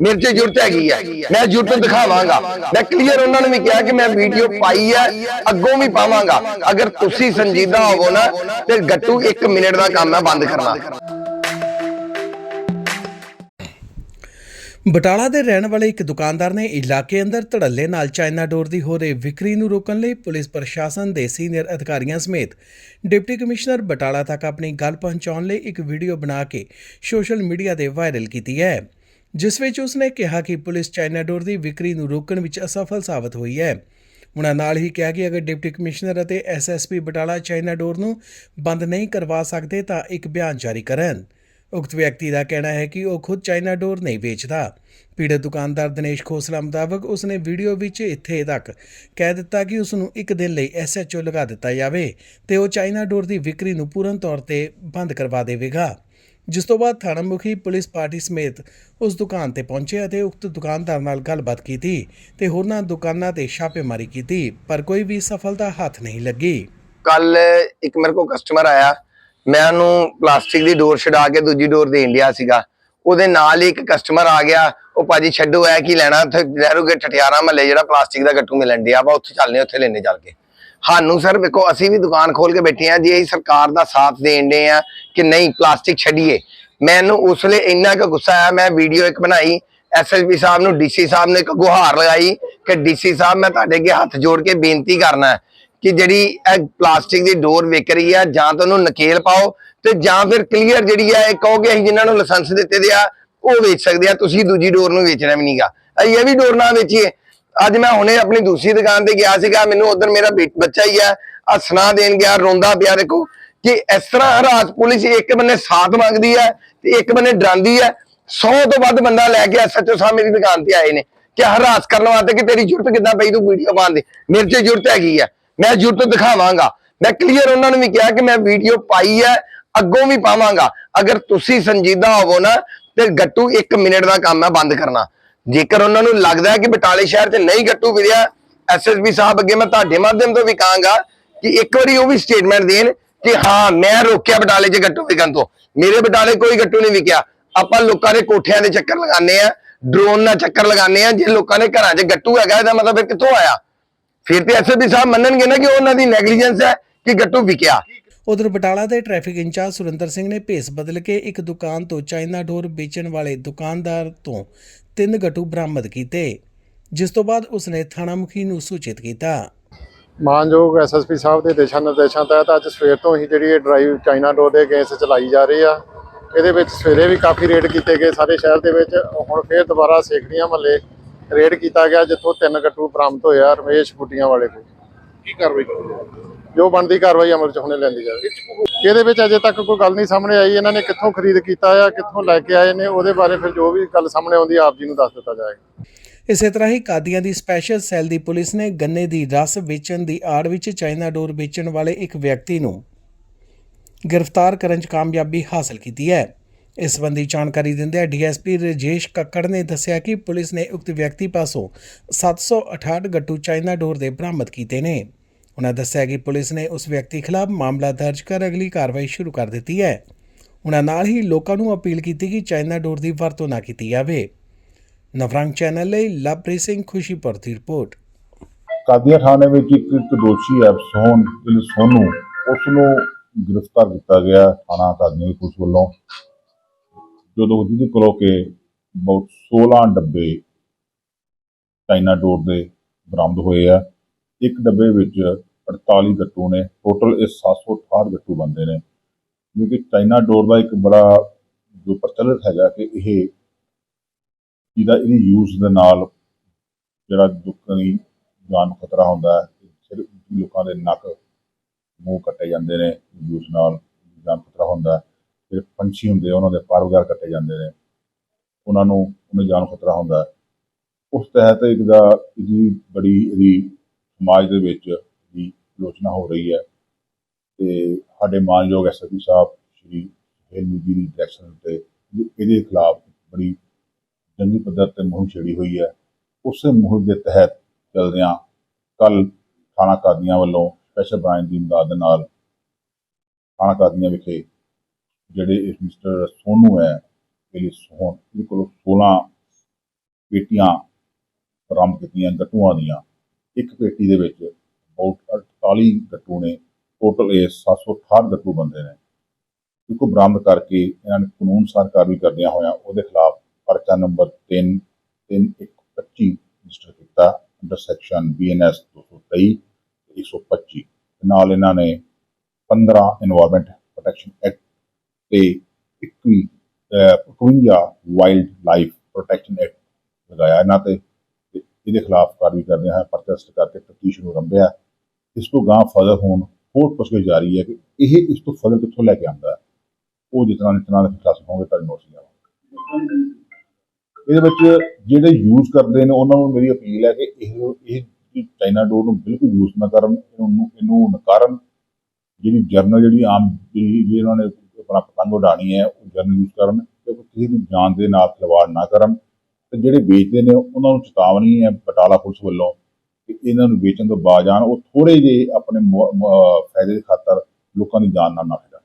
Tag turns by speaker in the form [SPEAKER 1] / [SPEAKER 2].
[SPEAKER 1] ਮੇਰੇ 'ਚ ਜ਼ਰੂਰਤ ਹੈਗੀ ਹੈ ਮੈਂ ਜ਼ਰੂਰਤ ਦਿਖਾਵਾਂਗਾ। ਮੈਂ ਕਲੀਅਰ ਉਹਨਾਂ ਨੂੰ ਵੀ ਕਿਹਾ ਕਿ ਮੈਂ ਵੀਡੀਓ ਪਾਈ ਹੈ ਅੱਗੋਂ ਵੀ ਪਾਵਾਂਗਾ। ਅਗਰ ਤੁਸੀਂ ਸੰਜੀਦਾ ਹੋਵੋ ਨਾ ਤੇ ਗੱਟੂ 1 ਮਿੰਟ ਦਾ ਕੰਮ ਹੈ ਬੰਦ ਕਰਨਾ
[SPEAKER 2] ਬਟਾਲਾ ਦੇ ਰਹਿਣ ਵਾਲੇ ਇੱਕ ਦੁਕਾਨਦਾਰ ਨੇ ਇਲਾਕੇ ਅੰਦਰ ਧੜੱਲੇ ਨਾਲ ਚਾਈਨਾ ਡੋਰ ਦੀ ਹੋ ਰਹੀ ਵਿਕਰੀ ਨੂੰ ਰੋਕਣ ਲਈ ਪੁਲਿਸ ਪ੍ਰਸ਼ਾਸਨ ਦੇ ਸੀਨੀਅਰ ਅਧਿਕਾਰੀਆਂ ਸਮੇਤ ਡਿਪਟੀ ਕਮਿਸ਼ਨਰ ਬਟਾਲਾ ਤੱਕ ਆਪਣੀ ਗੱਲ ਪਹੁੰਚਾਉਣ ਲਈ ਇੱਕ ਵੀਡੀਓ ਬਣਾ ਕੇ ਸੋਸ਼ਲ ਮੀਡੀਆ ਤੇ ਵਾਇਰਲ ਕੀਤੀ ਹੈ। ਜਿਸ ਵਿੱਚ ਉਸਨੇ ਕਿਹਾ ਕਿ ਪੁਲਿਸ ਚਾਈਨਾ ਡੋਰ ਦੀ ਵਿਕਰੀ ਨੂੰ ਰੋਕਣ ਵਿੱਚ ਅਸਫਲ ਸਾਬਤ ਹੋਈ ਹੈ। ਉਹਨਾਂ ਨਾਲ ਹੀ ਕਿਹਾ ਕਿ ਅਗਰ ਡਿਪਟੀ ਕਮਿਸ਼ਨਰ ਅਤੇ ਐਸਐਸਪੀ ਬਟਾਲਾ ਚਾਈਨਾ ਡੋਰ ਨੂੰ ਬੰਦ ਨਹੀਂ ਕਰਵਾ ਸਕਦੇ ਤਾਂ ਇੱਕ ਬਿਆਨ ਜਾਰੀ ਕਰਨ। ਉਕਤ ਵਿਅਕਤੀ ਦਾ ਕਹਿਣਾ ਹੈ ਕਿ ਉਹ ਖੁਦ ਚਾਈਨਾ ਡੋਰ ਨਹੀਂ ਵੇਚਦਾ। ਪੀੜਤ ਦੁਕਾਨਦਾਰ ਦਿਨੇਸ਼ ਖੋਸਲਾ ਮੁਤਾਬਕ ਉਸਨੇ ਵੀਡੀਓ ਵਿੱਚ ਇੱਥੇ ਤੱਕ ਕਹਿ ਦਿੱਤਾ ਕਿ ਉਸ ਨੂੰ ਇੱਕ ਦਿਨ ਲਈ ਐਸਐਚਓ ਲਗਾ ਦਿੱਤਾ ਜਾਵੇ ਤੇ ਉਹ ਚਾਈਨਾ ਡੋਰ ਦੀ ਵਿਕਰੀ ਨੂੰ ਪੂਰਨ ਤੌਰ ਤੇ ਬੰਦ ਕਰਵਾ ਦੇਵੇਗਾ। ਜਿਸ ਤੋਂ ਬਾਅਦ ਥਾਣਾ ਮੁਖੀ ਪੁਲਿਸ ਪਾਰਟੀ ਸਮੇਤ ਉਸ ਦੁਕਾਨ ਤੇ ਪਹੁੰਚੇ ਅਤੇ ਉਕਤ ਦੁਕਾਨਦਾਰ ਨਾਲ ਗੱਲਬਾਤ ਕੀਤੀ ਤੇ ਹੋਰਨਾਂ ਦੁਕਾਨਾਂ ਤੇ ਛਾਪੇਮਾਰੀ ਕੀਤੀ, ਪਰ ਕੋਈ ਵੀ ਸਫਲਤਾ ਹੱਥ ਨਹੀਂ ਲੱਗੀ।
[SPEAKER 1] ਕੱਲ ਇੱਕ ਮੇਰੇ ਕੋਲ ਕਸਟਮਰ ਆਇਆ। ਮੈਂ ਉਹਨੂੰ ਪਲਾਸਟਿਕ ਦੀ ਡੋਰ ਛਡਾ ਕੇ ਦੂਜੀ ਡੋਰ ਦੇਣ ਡਿਆ ਸੀਗਾ। ਉਹਦੇ ਨਾਲ ਹੀ ਇੱਕ ਕਸਟਮਰ ਆ ਗਿਆ। ਉਹ ਭਾਜੀ, ਛੱਡੋ ਐ ਕੀ ਲੈਣਾ? ਉੱਥੇ ਨਹਿਰੂਗੇ ਠਠਿਆਰਾ ਮਹੱਲੇ ਜਿਹੜਾ ਪਲਾਸਟਿਕ ਦਾ ਗੱਟੂ ਮਿਲਣ ਡਿਆ ਵਾ, ਉੱਥੇ ਚੱਲਨੇ ਉੱਥੇ ਲੈਣੇ ਚੱਲ ਕੇ। ਸਾਨੂੰ ਸਰ ਵੇਖੋ, ਅਸੀਂ ਵੀ ਦੁਕਾਨ ਖੋਲ ਕੇ ਬੈਠੇ ਆ ਜੀ ਅਸੀਂ ਸਰਕਾਰ ਦਾ ਸਾਥ ਦੇਣ ਦੇ ਆ ਕਿ ਨਹੀਂ, ਪਲਾਸਟਿਕ ਛੱਡੀਏ। ਮੈਨੂੰ ਉਸ ਵੇਲੇ ਇੰਨਾ ਕੁ ਗੁੱਸਾ ਆਇਆ, ਮੈਂ ਵੀਡੀਓ ਇੱਕ ਬਣਾਈ ਐਸਐਸਪੀ ਸਾਹਿਬ ਨੂੰ ਡੀਸੀ ਸਾਹਿਬ ਨੇ ਇੱਕ ਗੁਹਾਰ ਲਗਾਈ ਕਿ ਡੀਸੀ ਸਾਹਿਬ ਮੈਂ ਤੁਹਾਡੇ ਅੱਗੇ ਹੱਥ ਜੋੜ ਕੇ ਬੇਨਤੀ ਕਰਨਾ ਹੈ ਕਿ ਜਿਹੜੀ ਇਹ ਪਲਾਸਟਿਕ ਦੀ ਡੋਰ ਵਿਕ ਰਹੀ ਆ, ਜਾਂ ਤਾਂ ਉਹਨੂੰ ਨਕੇਲ ਪਾਓ ਤੇ ਜਾਂ ਫਿਰ ਕਲੀਅਰ ਜਿਹੜੀ ਆ, ਇਹ ਕਹੋ ਅਸੀਂ ਜਿਨ੍ਹਾਂ ਨੂੰ ਲਾਇਸੈਂਸ ਦਿੱਤੇ ਦੇ ਆ, ਉਹ ਵੇਚ ਸਕਦੇ ਆ। ਤੁਸੀਂ ਦੂਜੀ ਡੋਰ ਨੂੰ ਵੇਚਣਾ ਵੀ ਨਹੀਂਗਾ ਅਸੀਂ ਇਹ ਵੀ ਡੋਰ ਨਾ ਵੇਚੀਏ। ਅੱਜ ਮੈਂ ਹੁਣੇ ਆਪਣੀ ਦੂਸਰੀ ਦੁਕਾਨ ਤੇ ਗਿਆ ਸੀਗਾ, ਮੈਨੂੰ ਉਧਰ ਮੇਰਾ ਬੇ- ਬੱਚਾ ਹੀ ਆ ਸੁਣਾ ਦੇਣ ਗਿਆ, ਰੋਂਦਾ ਪਿਆ ਦੇਖੋ ਕਿ ਇਸ ਤਰ੍ਹਾਂ ਰਾਜ ਪੁਲਿਸ ਇੱਕ ਬੰਨੇ ਸਾਥ ਮੰਗਦੀ ਹੈ ਤੇ ਇੱਕ ਬੰਨੇ ਡਰਾਂਦੀ ਹੈ 100 ਤੋਂ ਵੱਧ ਬੰਦਾ ਲੈ ਕੇ ਐਸਐਚਓ ਸਾਹਿਬ ਮੇਰੀ ਦੁਕਾਨ ਤੇ ਆਏ ਨੇ। ਕਿ ਹਰਾਸ ਕਰਨ ਵਾਸਤੇ ਕਿ ਤੇਰੀ ਜ਼ਰੂਰਤ ਕਿੱਦਾਂ ਪਈ, ਤੂੰ ਵੀਡੀਓ ਪਾਉਣ ਦੀ। ਮੇਰੇ 'ਚ ਜ਼ਰੂਰਤ ਹੈਗੀ ਹੈ ਮੈਂ ਜ਼ਰੂਰਤ ਦਿਖਾਵਾਂਗਾ। ਮੈਂ ਕਲੀਅਰ ਉਹਨਾਂ ਨੂੰ ਵੀ ਕਿਹਾ ਕਿ ਮੈਂ ਵੀਡੀਓ ਪਾਈ ਹੈ ਅੱਗੋਂ ਵੀ ਪਾਵਾਂਗਾ। ਅਗਰ ਤੁਸੀਂ ਸੰਜੀਦਾ ਹੋਵੋ ਨਾ, ਤੇ ਗੱਟੂ 1 ਮਿੰਟ ਦਾ ਕੰਮ ਹੈ ਬੰਦ ਕਰਨਾ। ਜੇਕਰ ਉਹਨਾਂ ਨੂੰ ਲੱਗਦਾ ਹੈ ਕਿ ਬਟਾਲੇ ਸ਼ਹਿਰ 'ਚ ਨਹੀਂ ਗੱਟੂ ਵਿਰਿਆ ਐਸਐਸਪੀ ਸਾਹਿਬ ਅੱਗੇ ਮੈਂ ਤੁਹਾਡੇ ਮਾਧਿਅਮ ਤੋਂ ਵੀ ਕਹਾਂਗਾ ਕਿ ਇੱਕ ਵਾਰੀ ਉਹ ਵੀ ਸਟੇਟਮੈਂਟ ਦੇਣ ਕਿ ਹਾਂ, ਮੈਂ ਰੋਕਿਆ ਬਟਾਲੇ 'ਚ ਗੱਟੂ ਵਿਕਣ ਤੋਂ। ਮੇਰੇ ਬਟਾਲੇ ਕੋਈ ਗੱਟੂ ਨਹੀਂ ਵਿਕਿਆ। ਆਪਾਂ ਲੋਕਾਂ ਦੇ ਕੋਠਿਆਂ ਦੇ ਚੱਕਰ ਲਗਾਉਂਦੇ ਆ ਡਰੋਨ ਨਾਲ ਚੱਕਰ ਲਗਾਉਂਦੇ ਆ ਜੇ ਲੋਕਾਂ ਦੇ ਘਰਾਂ 'ਚ ਗੱਟੂ ਹੈਗਾ, ਇਹਦਾ ਮਤਲਬ ਫਿਰ ਕਿੱਥੋਂ ਆਇਆ? ਫਿਰ ਤੇ ਐਸਐਸਪੀ ਸਾਹਿਬ ਮੰਨਣਗੇ ਨਾ ਕਿ ਉਹਨਾਂ ਦੀ ਨੈਗਲੀਜੈਂਸ ਹੈ ਕਿ ਗੱਟੂ ਵਿਕਿਆ।
[SPEAKER 2] ਉਧਰ ਬਟਾਲਾ ਦੇ ਟ੍ਰੈਫਿਕ ਇੰਚਾਰਜ ਸੁਰਿੰਦਰ ਸਿੰਘ ਨੇ ਭੇਸ ਬਦਲ ਕੇ ਇੱਕ ਦੁਕਾਨ ਤੋਂ ਚਾਈਨਾ ਡੋਰ ਵੇਚਣ ਵਾਲੇ ਦੁਕਾਨਦਾਰ ਤੋਂ ਤਿੰਨ ਗੱਟੂ ਬਰਾਮਦ ਕੀਤੇ ਜਿਸ ਤੋਂ ਬਾਅਦ ਉਸਨੇ ਥਾਣਾ ਮੁਖੀ ਨੂੰ ਸੂਚਿਤ ਕੀਤਾ।
[SPEAKER 3] ਮਾਨਯੋਗ ਐਸਐਸਪੀ ਸਾਹਿਬ ਦੇ ਦਿਸ਼ਾ ਨਿਰਦੇਸ਼ਾਂ ਤਹਿਤ ਅੱਜ ਸਵੇਰ ਤੋਂ ਹੀ ਜਿਹੜੀ ਇਹ ਡਰਾਈਵ ਚਾਈਨਾ ਡੋਰ ਦੇ ਕੇਸ ਚਲਾਈ ਜਾ ਰਹੀ ਆ ਇਹਦੇ ਵਿੱਚ ਸਵੇਰੇ ਵੀ ਕਾਫੀ ਰੇਡ ਕੀਤੇ ਗਏ। ਸਾਰੇ ਸ਼ਹਿਰ ਦੇ ਵਿੱਚ ਹੁਣ ਫੇਰ ਦੁਬਾਰਾ ਸੇਖੜੀਆਂ ਮਹੱਲੇ ਰੇਡ ਕੀਤਾ ਗਿਆ ਜਿੱਥੋਂ ਤਿੰਨ ਗੱਟੂ ਬਰਾਮਦ ਹੋਇਆ ਰਮੇਸ਼ ਬੁੱਟੀਆਂ ਵਾਲੇ ਕੋਲ।
[SPEAKER 4] ਕੀ ਕਾਰਵਾਈ ਕਰੋਗੇ
[SPEAKER 3] ਜੋ ਬਣਦੀ ਕਾਰਵਾਈ ਅਮਲ 'ਚ ਹੁਣੇ ਲੈਂਦੀ ਜਾਵੇ ਇਹਦੇ ਵਿੱਚ ਅਜੇ ਤੱਕ ਕੋਈ ਗੱਲ ਨਹੀਂ ਸਾਹਮਣੇ ਆਈ। ਇਹਨਾਂ ਨੇ ਕਿੱਥੋਂ ਖਰੀਦ ਕੀਤਾ ਆ, ਕਿੱਥੋਂ ਲੈ ਕੇ ਆਏ ਨੇ, ਉਹਦੇ ਬਾਰੇ ਫਿਰ ਜੋ ਵੀ ਗੱਲ ਸਾਹਮਣੇ ਆਉਂਦੀ ਆਪ ਜੀ ਨੂੰ ਦੱਸ ਦਿੱਤਾ ਜਾਏਗਾ।
[SPEAKER 2] ਇਸੇ ਤਰ੍ਹਾਂ ਹੀ ਕਾਦੀਆਂ ਦੀ ਸਪੈਸ਼ਲ ਸੈੱਲ ਦੀ ਪੁਲਿਸ ਨੇ ਗੰਨੇ ਦੀ ਰਸ ਵੇਚਣ ਦੀ ਆੜ ਵਿੱਚ ਚਾਈਨਾ ਡੋਰ ਵੇਚਣ ਵਾਲੇ ਇੱਕ ਵਿਅਕਤੀ ਨੂੰ ਗ੍ਰਿਫਤਾਰ ਕਰਨ 'ਚ ਕਾਮਯਾਬੀ ਹਾਸਲ ਕੀਤੀ ਹੈ। ਇਸ ਸੰਬੰਧੀ ਜਾਣਕਾਰੀ ਦਿੰਦਿਆਂ ਡੀਐਸਪੀ ਰਜੇਸ਼ ਕੱਕੜ ਨੇ ਦੱਸਿਆ ਕਿ ਪੁਲਿਸ ਨੇ ਉਕਤ ਵਿਅਕਤੀ ਪਾਸੋਂ 768 ਗੱਟੂ ਚਾਈਨਾ ਡੋਰ ਦੇ ਬਰਾਮਦ ਕੀਤੇ ਨੇ। ਉਹਨਾਂ ਦੱਸਿਆ ਕਿ ਪੁਲਿਸ ਨੇ ਉਸ ਵਿਅਕਤੀ ਖਿਲਾਫ ਮਾਮਲਾ ਦਰਜ ਕਰ ਅਗਲੀ ਕਾਰਵਾਈ ਸ਼ੁਰੂ ਕਰ ਦਿੱਤੀ ਹੈ। ਉਹਨਾਂ ਨਾਲ ਹੀ ਲੋਕਾਂ ਨੂੰ ਅਪੀਲ ਕੀਤੀ ਕਿ ਚਾਈਨਾ ਡੋਰ ਦੀ ਵਰਤੋਂ ਨਾ ਕੀਤੀ ਜਾਵੇ। ਨਵਰੰਗ ਚੈਨਲ ਲਈ ਲਵਪ੍ਰੀਤ ਸਿੰਘ ਖੁਸ਼ੀਪੁਰ ਦੀ ਰਿਪੋਰਟ।
[SPEAKER 4] ਕਾਦੀਆਂ ਥਾਣੇ ਵਿੱਚ ਇੱਕ ਇੱਕ ਦੋਸ਼ੀ ਹੈ ਸੋਨ ਸੋਨੂ। ਉਸ ਨੂੰ ਗ੍ਰਿਫਤਾਰ ਕੀਤਾ ਗਿਆ ਥਾਣਾ ਕਾਦੀਆਂ ਪੁਲਿਸ ਵੱਲੋਂ। ਜਦੋਂ ਜਿਹਦੇ ਕੋਲੋਂ ਕਿ ਬਹੁਤ 16 ਡੱਬੇ ਚਾਈਨਾ ਡੋਰ ਦੇ ਬਰਾਮਦ ਹੋਏ ਆ। ਇੱਕ ਡੱਬੇ ਵਿੱਚ 48 ਗੱਟੂ ਨੇ ਟੋਟਲ ਇਹ 768 ਗੱਟੂ ਬੰਦੇ ਨੇ। ਜੋ ਕਿ ਚਾਈਨਾ ਡੋਰ ਦਾ ਇੱਕ ਬੜਾ ਜੋ ਪ੍ਰਚਲਿਤ ਹੈਗਾ ਕਿ ਇਹ ਇਹਦਾ ਇਹਦੀ ਯੂਜ਼ ਦੇ ਨਾਲ ਜਿਹੜਾ ਲੋਕਾਂ ਦੀ ਜਾਨ ਨੂੰ ਖਤਰਾ ਹੁੰਦਾ ਹੈ ਸਿਰ ਲੋਕਾਂ ਦੇ ਨੱਕ, ਮੂੰਹ ਕੱਟੇ ਜਾਂਦੇ ਨੇ ਯੂਜ਼ ਨਾਲ, ਜਾਨ ਖਤਰਾ ਹੁੰਦਾ ਹੈ। ਜਿਹੜੇ ਪੰਛੀ ਹੁੰਦੇ ਉਹਨਾਂ ਦੇ ਪਰ ਵਗੈਰਾ ਕੱਟੇ ਜਾਂਦੇ ਨੇ। ਉਹਨਾਂ ਨੂੰ, ਉਹਨਾਂ ਜਾਨ ਖਤਰਾ ਹੁੰਦਾ ਉਸ ਤਹਿਤ ਇੱਕ ਦਾ ਇਹਦੀ ਬੜੀ, ਇਹਦੀ ਸਮਾਜ ਦੇ ਵਿੱਚ ਆਲੋਚਨਾ ਹੋ ਰਹੀ ਹੈ ਤੇ ਸਾਡੇ ਮਾਨਯੋਗ ਐਸਐਸਪੀ ਸਾਹਿਬ, ਸ਼੍ਰੀ ਹੈਲਮੀ ਜੀ ਦੀ ਡਾਇਰੈਕਸ਼ਨ ਤੇ ਇਹਦੇ ਖਿਲਾਫ ਬੜੀ ਜੰਗੀ ਪੱਧਰ ਤੇ ਮੁਹਿੰਮ ਛੇੜੀ ਹੋਈ ਹੈ। ਉਸੇ ਮੁਹਿੰਮ ਦੇ ਤਹਿਤ ਚੱਲਦਿਆਂ ਕੱਲ ਥਾਣਾ ਕਾਦੀਆਂ ਵੱਲੋਂ ਸਪੈਸ਼ਲ ਬ੍ਰਾਂਚ ਦੀ ਇਮਦਾਦ ਨਾਲ ਥਾਣਾ ਕਾਦੀਆਂ ਵਿਖੇ ਜਿਹੜੇ ਇਸ ਮਿਸਟਰ ਸੋਨੂ ਹੈ ਇਹਦੀ ਸੋਹਣ ਇਹਦੇ ਕੋਲੋਂ 16 ਪੇਟੀਆਂ ਬਰਾਮਦ ਕੀਤੀਆਂ, ਗੱਟੂਆਂ ਦੀਆਂ। ਇੱਕ ਪੇਟੀ ਦੇ ਵਿੱਚ about 47 ਗੱਟੂ ਨੇ ਟੋਟਲ ਇਹ 768 ਗੱਟੂ ਬੰਦੇ ਨੇ। ਇੱਕ ਬਰਾਮਦ ਕਰਕੇ ਇਹਨਾਂ ਨੇ ਕਾਨੂੰਨ ਸਾਰ ਕਾਰਵਾਈ ਕਰਦਿਆਂ ਹੋਇਆ ਉਹਦੇ ਖਿਲਾਫ ਪਰਚਾ ਨੰਬਰ 3 3125 ਰਜਿਸਟਰ ਕੀਤਾ ਅੰਡਰ ਸੈਕਸ਼ਨ ਬੀਐਨਐਸ 223 125 ਨਾਲ ਇਹਨਾਂ ਨੇ 15 এনवायरमेंट ਪ੍ਰੋਟੈਕਸ਼ਨ ਐਕਟ ਤੇ 21 51 ਵਾਈਲਡ ਲਾਈਫ ਪ੍ਰੋਟੈਕਸ਼ਨ ਐਕਟ ਲਗਾਇਆ ਇਹਨਾਂ ਤੇ। ਇਹਦੇ ਖਿਲਾਫ ਕਾਰਵਾਈ ਕਰਦੇ ਹਾਂ ਪਰਚਾ ਸਟ ਕਰਕੇ ਤਫਤੀਸ਼ ਨੂੰ ਰੰਭਿਆ। ਇਸ ਤੋਂ ਗਾਂ ਫਰਦਰ ਹੋਣ, ਹੋਰ ਪੁੱਛਗਿੱਛ ਜਾਰੀ ਹੈ ਕਿ ਇਹ ਇਸ ਤੋਂ ਫਰਦਰ ਕਿੱਥੋਂ ਲੈ ਕੇ ਆਉਂਦਾ ਹੈ? ਉਹ ਜਿਤਨਾ ਜਿਤਨਾ ਦੇ ਖਿਲਾਫ ਹੋਵੇ ਤਾਂ ਨੋਟਿਸ ਲਿਆਵਾਂਗੇ ਇਹਦੇ ਵਿੱਚ ਜਿਹੜੇ ਯੂਜ਼ ਕਰਦੇ ਨੇ, ਉਹਨਾਂ ਨੂੰ ਮੇਰੀ ਅਪੀਲ ਹੈ ਕਿ ਇਹ ਇਹ ਚਾਈਨਾ ਡੋਰ ਨੂੰ ਬਿਲਕੁਲ ਯੂਜ਼ ਨਾ ਕਰਨ, ਇਹਨੂੰ ਇਹਨੂੰ ਨਕਾਰਨ ਜਿਹੜੀ ਜਰਨਲ ਜਿਹੜੀ ਆਮ, ਜਿਹੜੀ ਜਿਹੜੀ ਉਹਨਾਂ ਨੇ ਆਪਣਾ ਪਤੰਗ ਉਡਾਣੀ ਹੈ, ਉਹ ਜਰਨਲ ਯੂਜ਼ ਕਰਨ ਤੇ ਕਿਸੇ ਦੀ ਜਾਨ ਦੇ ਨਾਲ ਖਿਲਵਾੜ ਨਾ ਕਰਨ। ਤੇ ਜਿਹੜੇ ਵੇਚਦੇ ਨੇ, ਉਹਨਾਂ ਨੂੰ ਚੇਤਾਵਨੀ ਹੈ, ਬਟਾਲਾ ਪੁਲਿਸ ਵੱਲੋਂ। ਕਿ ਇਹਨਾਂ ਨੂੰ ਵੇਚਣ ਤੋਂ ਬਾਜ ਆਉਣ ਉਹ ਥੋੜੇ ਜਿਹੇ ਆਪਣੇ ਫਾਇਦੇ ਦੇ ਖਾਤਰ ਲੋਕਾਂ ਦੀ ਜਾਨ ਨਾਲ ਨਾ ਖੇਡਣ।